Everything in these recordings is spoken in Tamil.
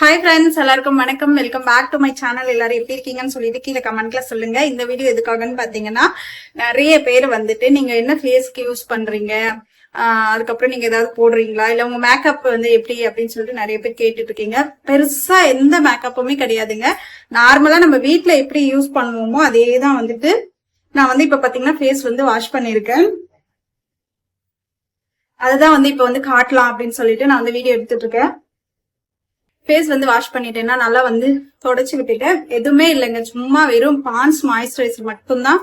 ஹாய் ஃப்ரெண்ட்ஸ் எல்லாருக்கும் வணக்கம். Welcome back to my channel எல்லாரும் எப்படி இருக்கீங்கன்னு சொல்லிட்டு கீழே கமெண்ட்ல சொல்லுங்க. இந்த வீடியோ எதுக்காகன்னு பாத்தீங்கன்னா நிறைய பேர் வந்துட்டு நீங்க என்ன ஃபேஸ்க்கு யூஸ் பண்றீங்க? அதுக்கப்புறம் நீங்க ஏதாவது போடுறீங்களா? இல்ல உங்க மேக்கப் வந்து எப்படி அப்படின்னு சொல்லிட்டு நிறைய பேர் கேட்டுட்டு இருக்கீங்க. பெருசா எந்த மேக்கப்புமே கிடையாதுங்க. நார்மலா நம்ம வீட்டுல எப்படி யூஸ் பண்ணுவோமோ அதே தான் வந்துட்டு நான் வந்து இப்ப பாத்தீங்கன்னா ஃபேஸ் வந்து வாஷ் பண்ணிருக்கேன் அதுதான் வந்து இப்ப வந்து காட்டலாம் அப்படின்னு சொல்லிட்டு நான் வந்து வீடியோ எடுத்துட்டு இருக்கேன். ஃபேஸ் வந்து வாஷ் பண்ணிட்டேன்னா நல்லா வந்து தொடச்சு விட்டுட்டேன். எதுவுமே இல்லைங்க. சும்மா வெறும் பான்ஸ் மாய்ஸ்சரைசர் மட்டும்தான்.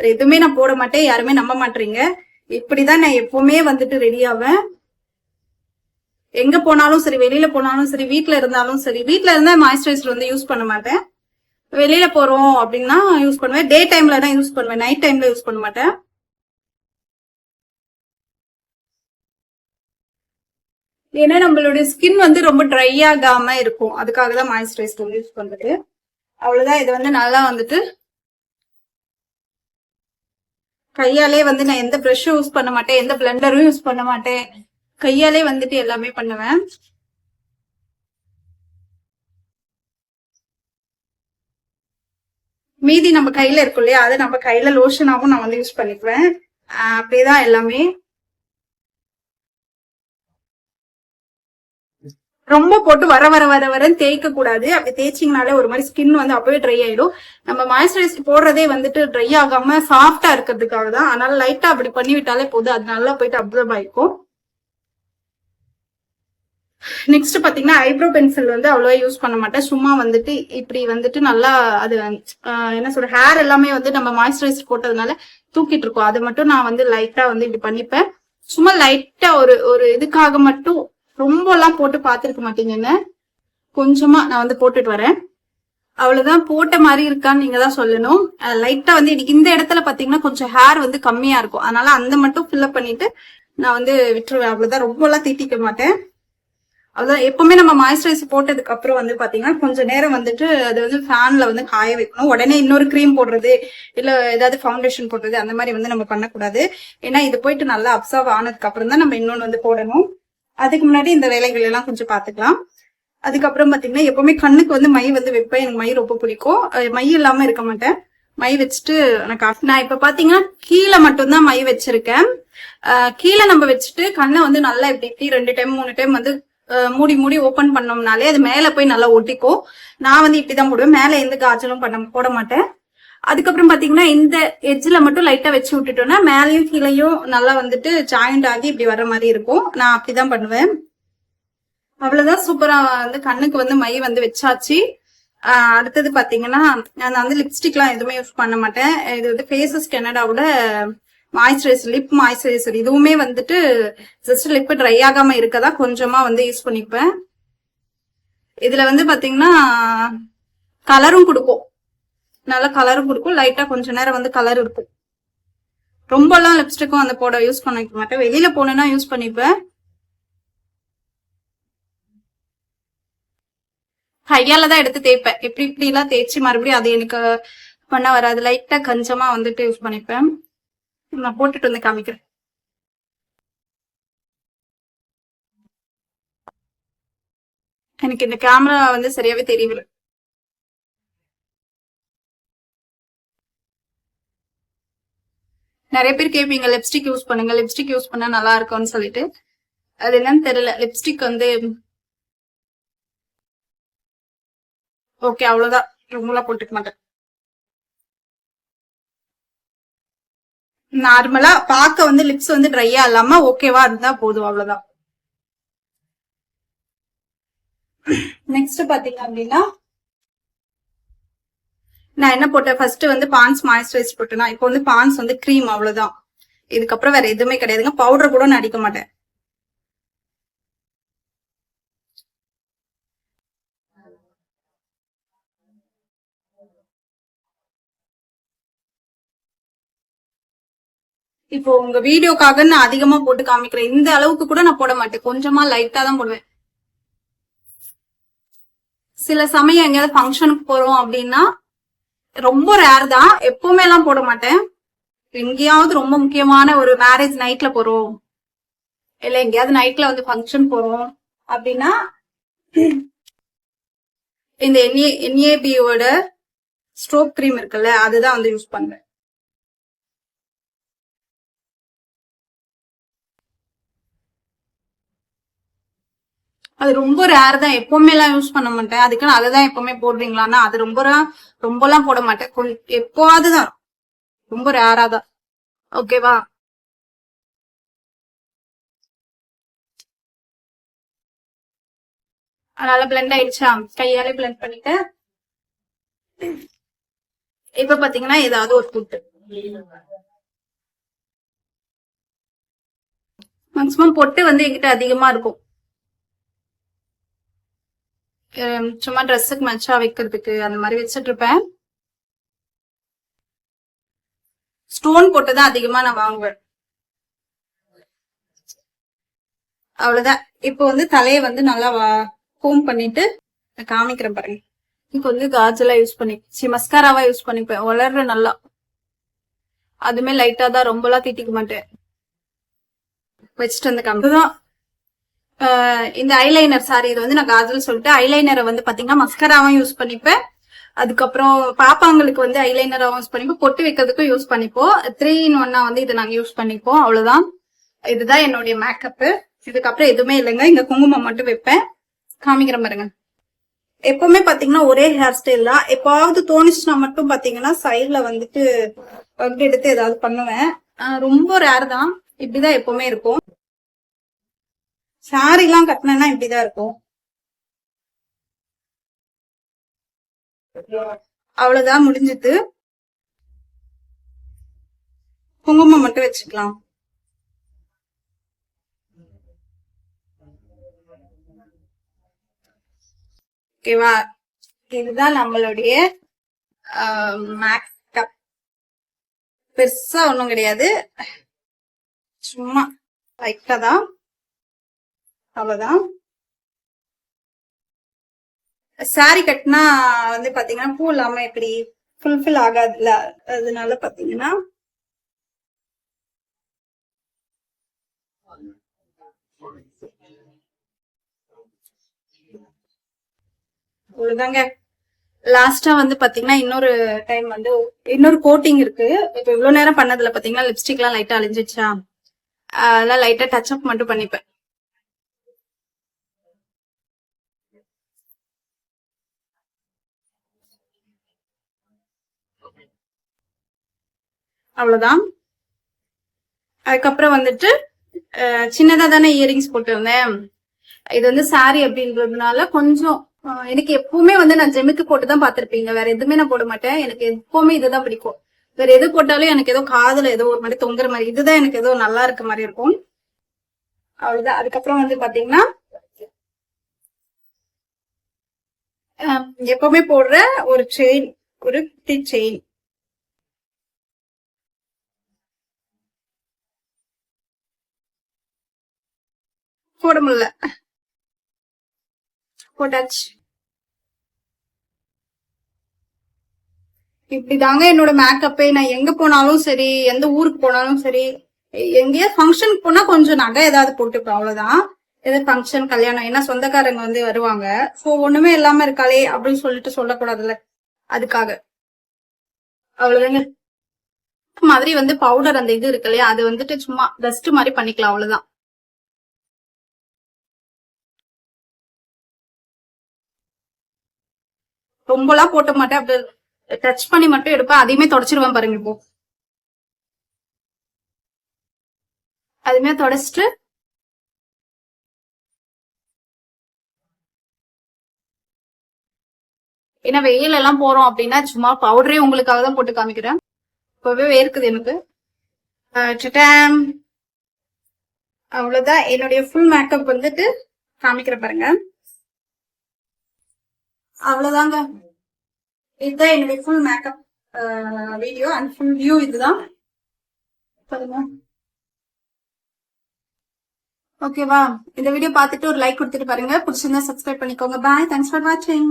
எதுவுமே நான் போட மாட்டேன். யாருமே நம்ப மாட்டீங்க இப்படிதான் நான் எப்பவுமே வந்துட்டு ரெடி ஆவேன். எங்க போனாலும் சரி வெளியில போனாலும் சரி வீட்டுல இருந்தாலும் சரி வீட்டுல இருந்தா மாய்ஸ்சரைசர் வந்து யூஸ் பண்ண மாட்டேன். வெளியில போறோம் அப்படின்னா யூஸ் பண்ணுவேன். டே டைம்ல தான் யூஸ் பண்ணுவேன். நைட் டைம்ல யூஸ் பண்ண மாட்டேன். ஏன்னா நம்மளுடைய ஸ்கின் வந்து ரொம்ப ட்ரை ஆகாம இருக்கும். அதுக்காக தான் மாய்ஸ்சரைசர் யூஸ் பண்றது. அவ்வளவுதான். இது வந்து நல்லா வந்துட்டு கையாலே வந்து நான் எந்த ப்ரஷும் யூஸ் பண்ண மாட்டேன். எந்த பிளெண்டரும் யூஸ் பண்ண மாட்டேன். கையாலே வந்துட்டு எல்லாமே பண்ணுவேன். மீதி நம்ம கையில இருக்கும் இல்லையா? அதை நம்ம கையில லோஷனாகவும் நான் வந்து யூஸ் பண்ணிக்குவேன். அப்படியேதான் எல்லாமே. ரொம்ப போட்டு வர வர வர வரன்னு தேய்க்க கூடாது. அப்படி தேய்ச்சிங்கனாலே ஒரு மாதிரி ஸ்கின் வந்து அப்பவே ட்ரை ஆயிடும். நம்ம மாய்ஸ்சரைசர் போடுறதே வந்துட்டு ட்ரை ஆகாம சாஃப்டா இருக்கிறதுக்காக தான். அதனால லைட்டா அப்படி பண்ணி விட்டாலே போதும். அது நல்லா போயிட்டு அப்சர்வ் ஆயிக்கும். நெக்ஸ்ட் பாத்தீங்கன்னா ஐப்ரோ பென்சில் வந்து அவ்வளவா யூஸ் பண்ண மாட்டேன். சும்மா வந்துட்டு இப்படி வந்துட்டு நல்லா அது என்ன சொல்ற ஹேர் எல்லாமே வந்து நம்ம மாய்ஸ்சரைசர் போட்டதுனால தூக்கிட்டு இருக்கோம். அதை மட்டும் நான் வந்து லைட்டா வந்து இப்படி பண்ணிப்பேன். சும்மா லைட்டா ஒரு ஒரு இதுக்காக மட்டும் ரொம்ப எல்லாம் போட்டு பாத்துருக்க மாட்டீங்கன்னு கொஞ்சமா நான் வந்து போட்டுட்டு வரேன். அவ்வளவுதான் போட்ட மாதிரி இருக்கான்னு நீங்க தான் சொல்லணும். லைட்டா வந்து எனக்கு இந்த இடத்துல பாத்தீங்கன்னா கொஞ்சம் ஹேர் வந்து கம்மியா இருக்கும். அதனால அந்த மட்டும் ஃபில்அப் பண்ணிட்டு நான் வந்து விட்டுருவேன். அவ்வளவுதான். ரொம்ப எல்லாம் தீட்டிக்க மாட்டேன். அவ்வளவுதான். எப்பவுமே நம்ம மாய்ஸ்சரைசர் போட்டதுக்கு அப்புறம் வந்து பாத்தீங்கன்னா கொஞ்ச நேரம் வந்துட்டு அது வந்து ஃபேன்ல வந்து காய வைக்கணும். உடனே இன்னொரு க்ரீம் போடுறது இல்ல ஏதாவது ஃபவுண்டேஷன் போடுறது அந்த மாதிரி வந்து நம்ம பண்ணக்கூடாது. ஏன்னா இது போயிட்டு நல்லா அப்சர்வ் ஆனதுக்கு அப்புறம் தான் நம்ம இன்னொன்னு வந்து போடணும். அதுக்கு முன்னாடி இந்த வேலைகள் எல்லாம் கொஞ்சம் பாத்துக்கலாம். அதுக்கப்புறம் பாத்தீங்கன்னா எப்பவுமே கண்ணுக்கு வந்து மை வந்து வைப்பேன். எனக்கு மை ரொம்ப பிடிக்கும். மை இல்லாம இருக்க மாட்டேன். மை வச்சுட்டு எனக்கு நான் இப்ப பாத்தீங்கன்னா கீழே மட்டும்தான் மை வச்சிருக்கேன். கீழே நம்ம வச்சுட்டு கண்ணை வந்து நல்லா இப்படி இப்படி ரெண்டு டைம் மூணு டைம் வந்து மூடி மூடி ஓபன் பண்ணோம்னாலே அது மேல போய் நல்லா ஒட்டிக்கும். நான் வந்து இப்படிதான் போடுவேன். மேல எந்த காய்ச்சலும் பண்ண போட மாட்டேன். அதுக்கப்புறம் பாத்தீங்கன்னா இந்த எஜ்ஜில் மட்டும் லைட்டா வச்சு விட்டுட்டோம்னா மேலையும் கீழேயும் நல்லா வந்துட்டு ஜாயிண்ட் ஆகி இப்படி வர்ற மாதிரி இருக்கும். நான் அப்படிதான் பண்ணுவேன். அவ்வளவுதான் சூப்பரா வந்து கண்ணுக்கு வந்து மை வந்து வச்சாச்சு. அடுத்தது பாத்தீங்கன்னா நான் வந்து லிப்ஸ்டிக் எல்லாம் எதுவுமே யூஸ் பண்ண மாட்டேன். இது வந்து ஃபேஸஸ் கெனடாவோட மாய்ஸ்சரைசர் லிப் மாய்ஸ்சரைசர் இதுவுமே வந்துட்டு ஜஸ்ட் லிப் ட்ரை ஆகாம இருக்கதா கொஞ்சமா வந்து யூஸ் பண்ணிப்பேன். இதுல வந்து பாத்தீங்கன்னா கலரும் கொடுக்கும். நல்ல கலரும் கொடுக்கும். லைட்டா கொஞ்ச நேரம் வந்து கலர் இருக்கும். ரொம்பலாம் லிப்ஸ்டிக்கும் அந்த போட யூஸ் பண்ணிக்க மாட்டேன். வெளியில போனேன்னா யூஸ் பண்ணிப்பேன். கையால தான் எடுத்து தேய்ப்பேன். எப்படி இப்படி எல்லாம் தேய்ச்சி மறுபடியும் அது எனக்கு பண்ண வராது. லைட்டா கஞ்சமா வந்துட்டு யூஸ் பண்ணிப்பேன். நான் போட்டுட்டு வந்து காமிக்கிறேன். எனக்கு இந்த கேமரா வந்து சரியாவே தெரியல நிறைய பேர் கேட்பீங்க லிப்ஸ்டிக் யூஸ் பண்ணுங்க லிப்ஸ்டிக் யூஸ் பண்ணா நல்லா இருக்கும்னு சொல்லிட்டு. அது என்னன்னு தெரியல. லிப்ஸ்டிக் வந்து ஓகே அவ்வளவுதான். ரொம்பலாம் போட்டுக்க மாட்டேன். நார்மலா பார்க்க வந்து லிப்ஸ் வந்து ட்ரையா இல்லாம ஓகேவா இருந்தா போதும் அவ்வளவுதான். நெக்ஸ்ட் பாத்தீங்க அப்படின்னா நான் என்ன போட்டேன்? ஃபர்ஸ்ட் வந்து பான்ஸ் மாய்ஸ்சரைஸ் போட்டேன்னா இப்போ வந்து பான்ஸ் வந்து க்ரீம் அவ்வளவுதான். இதுக்கப்புறம் வேற எதுவுமே கிடையாதுங்க. பவுடர் கூட நான் அடிக்க மாட்டேன். இப்போ உங்க வீடியோக்காக நான் அதிகமா போட்டு காமிக்கிறேன். இந்த அளவுக்கு கூட நான் போட மாட்டேன். கொஞ்சமா லைட்டா தான் போடுவேன். சில சமயம் எங்கேயாவது ஃபங்க்ஷனுக்கு போறோம் அப்படின்னா ரொம்ப ரேர் தான். எப்பவுமே எல்லாம் போட மாட்டேன். எங்கேயாவது ரொம்ப முக்கியமான ஒரு மேரேஜ் நைட்ல போறோம். இல்ல எங்கேயாவது நைட்ல வந்து ஃபங்க்ஷன் போறோம் அப்படின்னா இந்த என்ஏ என்ஏபியோட ஸ்ட்ரோக் கிரீம் இருக்குல்ல அதுதான் வந்து யூஸ் பண்றேன். அது ரொம்ப ரேர் தான். எப்பவுமே எல்லாம் யூஸ் பண்ண மாட்டேன். அதுக்குன்னு அதை தான் எப்பவுமே போடுறீங்களான்னா அது ரொம்ப ரொம்பலாம் போட மாட்டேன். கொஞ்சம் எப்போவாது தான் ரொம்ப ரேரா தான் ஓகேவா அதனால பிளெண்ட் ஆயிடுச்சா? கையாலே பிளெண்ட் பண்ணிட்டேன். இப்ப பாத்தீங்கன்னா ஏதாவது ஒரு புட்டு மேக்சிமம் பொட்டு வந்து எங்கிட்ட அதிகமா இருக்கும். சும்மா ட்ரெஸ்ஸுக்கு மச்சா வைக்கிறதுக்கு அந்த மாதிரி வச்சிட்டு இருப்பேன் ஸ்டோன் போட்டு தான் அதிகமா நான் வாங்குவேன். அவ்வளவுதான். இப்போ வந்து தலையை வந்து நல்லா கோம் பண்ணிட்டு நான் காமிக்கிறேன் பாருங்க. இப்போ வந்து காஜலா யூஸ் பண்ணி சி மஸ்காராவா யூஸ் பண்ணிப்பேன். வளர்ற நல்லா. அதுமே லைட்டா தான் ரொம்பலாம் தீட்டிக்க மாட்டேன். வச்சுட்டு வந்து காமிதான் இந்த ஐலைனர் சாரி இது வந்து நான் காஜல் சொல்லிட்டு ஐலைனரை வந்து பாத்தீங்கன்னா மஸ்கராவும் யூஸ் பண்ணிப்பேன். அதுக்கப்புறம் பாப்பாங்களுக்கு வந்து ஐலைனராகவும் யூஸ் பண்ணிப்போம். பொட்டு வைக்கிறதுக்கும் யூஸ் பண்ணிப்போம். த்ரீ இன் ஒன்னா வந்து இதை நாங்க யூஸ் பண்ணிப்போம். அவ்வளவுதான். இதுதான் என்னுடைய மேக்கப்பு இதுக்கப்புறம் எதுவுமே இல்லைங்க. இங்க குங்குமம் மட்டும் வைப்பேன். காமிக்கிற பாருங்க. எப்பவுமே பாத்தீங்கன்னா ஒரே ஹேர் ஸ்டைல் தான். எப்பாவது தோணுச்சுன்னா மட்டும் பாத்தீங்கன்னா சைட்ல வந்துட்டு எடுத்து ஏதாவது பண்ணுவேன். ரொம்ப ரேர் தான். இப்படிதான் எப்பவுமே இருக்கும். சாரி எல்லாம் கட்டினா இப்படிதான் இருக்கும். அவ்வளவுதான் முடிஞ்சது. குங்குமம் மட்டும் வச்சுக்கலாம். ஓகேவா? இதுதான் நம்மளுடைய மேக்கப் பெருசா ஒண்ணும் கிடையாது. சும்மா லைட்டா தான். அவ்வளவுதான். சாரி கட்டினா வந்து பாத்தீங்கன்னா பூ இல்லாம எப்படி ஃபுல்ஃபில் ஆகாதுல்ல அதனால பாத்தீங்கன்னா அவ்வளவுதாங்க லாஸ்டா வந்து பாத்தீங்கன்னா இன்னொரு டைம் வந்து இன்னொரு கோட்டிங் இருக்கு. இப்ப இவ்வளவு நேரம் பண்ணதுல பாத்தீங்கன்னா லிப்ஸ்டிக் எல்லாம் லைட்டா அழிஞ்சிச்சா அதெல்லாம் லைட்டா டச் அப் மட்டும் பண்ணிப்பேன். அவ்வளவுதான். அதுக்கப்புறம் வந்துட்டு சின்னதாக சின்னதா தானே இயரிங்ஸ் போட்டிருந்தேன். இது வந்து சாரி அப்படின்றதுனால கொஞ்சம் எனக்கு எப்பவுமே வந்து நான் ஜெமிக்கு போட்டு தான் பார்த்துருப்பீங்க. வேற எதுவுமே நான் போட மாட்டேன். எனக்கு எப்பவுமே இதுதான் பிடிக்கும். வேற எது போட்டாலும் எனக்கு ஏதோ காதல ஏதோ ஒரு மாதிரி தொங்குற மாதிரி இதுதான் எனக்கு ஏதோ நல்லா இருக்க மாதிரி இருக்கும். அவ்வளவுதான். அதுக்கப்புறம் வந்து பாத்தீங்கன்னா எப்பவுமே போடுற ஒரு செயின் ஒரு குட்டி செயின் போட முடியல. போட்டாச்சு. இப்படிதாங்க என்னோட மேக்கப்பே. நான் எங்க போனாலும் சரி எந்த ஊருக்கு போனாலும் சரி எ- எங்கேயாவது ஃபங்க்ஷனுக்கு போனா கொஞ்சம் நகை ஏதாவது போட்டுப்பேன் அவ்வளவுதான். ஏதாவது ஃபங்க்ஷன் கல்யாணம் ஏன்னா சொந்தக்காரங்க வந்து வருவாங்க. சோ ஒண்ணுமே இல்லாம இருக்காளே அப்படின்னு சொல்லிட்டு சொல்லக்கூடாதுல்ல. அதுக்காக. அவ்வளவுதாங்க. மாதிரி வந்து பவுடர் அந்த இது இருக்கு இல்லையா அது வந்துட்டு சும்மா டஸ்ட் மாதிரி பண்ணிக்கலாம் அவ்வளவுதான். ரொம்பலாம் போட்ட மாட்டேன். அப்படி டச் பண்ணி மட்டும் எடுப்பேன். அதையுமே தொடச்சிருவேன் பாருங்க இப்போ. அதுமே தொடச்சிட்டு ஏன்னா வெயில் எல்லாம் போறோம் அப்படின்னா சும்மா பவுடரே உங்களுக்காக தான் போட்டு காமிக்கிறேன். இப்பவே வேர்க்குது எனக்கு. அவ்வளவுதான். என்னுடைய ஃபுல் மேக்கப் வந்துட்டு காமிக்கிறேன் பாருங்க. அவ்வளவுதாங்க. இதுதான் என்னுடைய full makeup video and full view இதுதான். ஓகேவா இந்த வீடியோ பார்த்துட்டு ஒரு லைக் கொடுத்துட்டு பாருங்க. பிடிச்சிருந்தா சப்ஸ்கிரைப் பண்ணிக்கோங்க. பாய் தேங்க்ஸ் ஃபார் வாட்சிங்